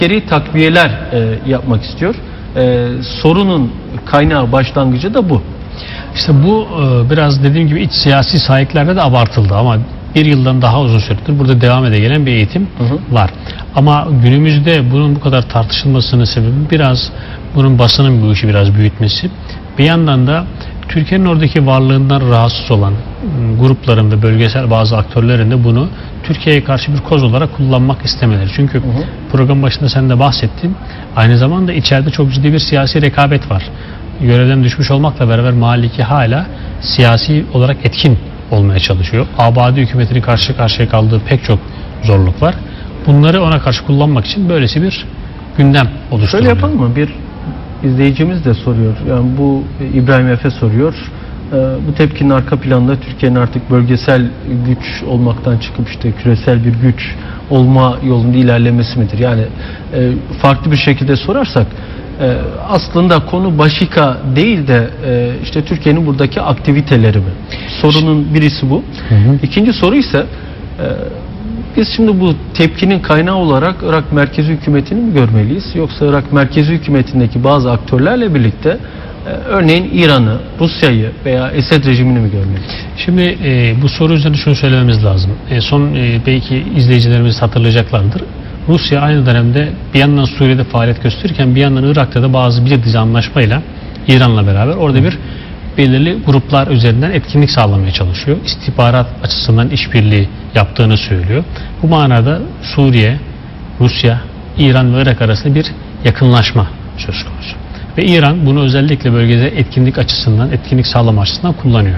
askeri takviyeler e, yapmak istiyor. E, sorunun kaynağı başlangıcı da bu. İşte bu e, biraz dediğim gibi iç siyasi sahiklerde de abartıldı ama bir yıldan daha uzun süredir burada devam ede gelen bir eğitim Hı hı. var. Ama günümüzde bunun bu kadar tartışılmasının sebebi biraz bunun basının bu işi biraz büyütmesi. Bir yandan da Türkiye'nin oradaki varlığından rahatsız olan grupların ve bölgesel bazı aktörlerin de bunu Türkiye'ye karşı bir koz olarak kullanmak istemeleri. Çünkü hı. program başında sen de bahsettin. Aynı zamanda içeride çok ciddi bir siyasi rekabet var. Görevden düşmüş olmakla beraber Maliki hala siyasi olarak etkin olmaya çalışıyor. Abadi hükümetinin karşı karşıya kaldığı pek çok zorluk var. Bunları ona karşı kullanmak için böylesi bir gündem Şöyle oluşturuyor. yapalım mı? Bir izleyicimiz de soruyor. Yani bu e, İbrahim Efe soruyor. E, bu tepkinin arka planında Türkiye'nin artık bölgesel güç olmaktan çıkıp işte küresel bir güç olma yolunda ilerlemesi midir? Yani e, farklı bir şekilde sorarsak aslında konu başika değil de işte Türkiye'nin buradaki aktiviteleri mi? Sorunun birisi bu. hı. İkinci soru ise biz şimdi bu tepkinin kaynağı olarak Irak merkezi hükümetini mi görmeliyiz? Yoksa Irak merkezi hükümetindeki bazı aktörlerle birlikte e, örneğin İran'ı, Rusya'yı veya Esed rejimini mi görmeliyiz? Şimdi e, bu soru üzerine şunu söylememiz lazım. E, son e, belki izleyicilerimiz hatırlayacaklardır. Rusya aynı dönemde bir yandan Suriye'de faaliyet gösterirken bir yandan Irak'ta da bazı bir dizi anlaşmayla İran'la beraber orada bir belirli gruplar üzerinden etkinlik sağlamaya çalışıyor. İstihbarat açısından işbirliği yaptığını söylüyor. Bu manada Suriye, Rusya, İran ve Irak arasında bir yakınlaşma söz konusu. Ve İran bunu özellikle bölgede etkinlik açısından, etkinlik sağlama açısından kullanıyor.